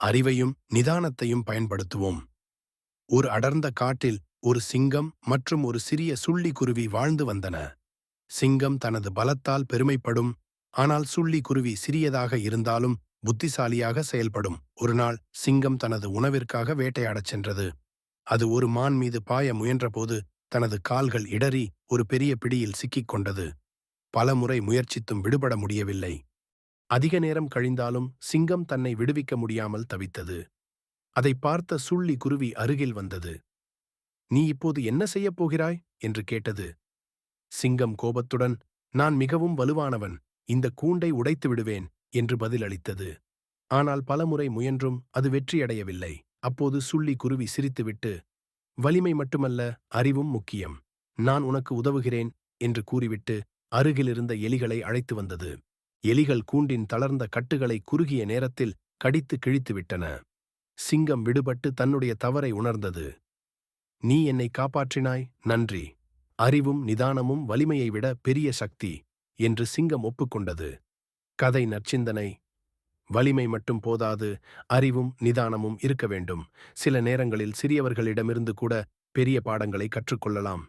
அறிவையும் நிதானத்தையும் பயன்படுத்துவோம். ஒரு அடர்ந்த காட்டில் ஒரு சிங்கம் மற்றும் ஒரு சிறிய சுள்ளிக்குருவி வாழ்ந்து வந்தன. சிங்கம் தனது பலத்தால் பெருமைப்படும் ஆனால் சுள்ளிக்குருவி சிறியதாக இருந்தாலும் புத்திசாலியாக செயல்படும். ஒருநாள் சிங்கம் தனது உணவிற்காக வேட்டையாடச் சென்றது. அது ஒரு மான் மீது பாய முயன்றபோது தனது கால்கள் இடறி ஒரு பெரிய பிடியில் சிக்கிக் கொண்டது. பல முறை முயற்சித்தும் விடுபட முடியவில்லை. அதிக நேரம் கழிந்தாலும் சிங்கம் தன்னை விடுவிக்க முடியாமல் தவித்தது. அதை பார்த்த சுள்ளி குருவி அருகில் வந்தது. நீ இப்போது என்ன செய்யப் போகிறாய்? என்று கேட்டது. சிங்கம் கோபத்துடன் நான் மிகவும் வலுவானவன். இந்த கூண்டை உடைத்து விடுவேன் என்று பதிலளித்தது ஆனால் பலமுறை முயன்றும் அது வெற்றியடையவில்லை. அப்போது சுள்ளி குருவி சிரித்துவிட்டு வலிமை மட்டுமல்ல அறிவும் முக்கியம். நான் உனக்கு உதவுகிறேன் என்று கூறிவிட்டு அருகிலிருந்த எலிகளை அழைத்து வந்தது. எலிகள் கூண்டின் தளர்ந்த கட்டுகளை குறுகிய நேரத்தில் கடித்து கிழித்துவிட்டன. சிங்கம் விடுபட்டு தன்னுடைய தவறை உணர்ந்தது. நீ என்னை காப்பாற்றினாய்? நன்றி. அறிவும் நிதானமும் வலிமையை விட பெரிய சக்தி என்று சிங்கம் ஒப்புக்கொண்டது. கதை நற்சிந்தனை. வலிமை மட்டும் போதாது அறிவும் நிதானமும் இருக்க வேண்டும். சில நேரங்களில் சிறியவர்களிடமிருந்து கூட பெரிய பாடங்களை கற்றுக்கொள்ளலாம்.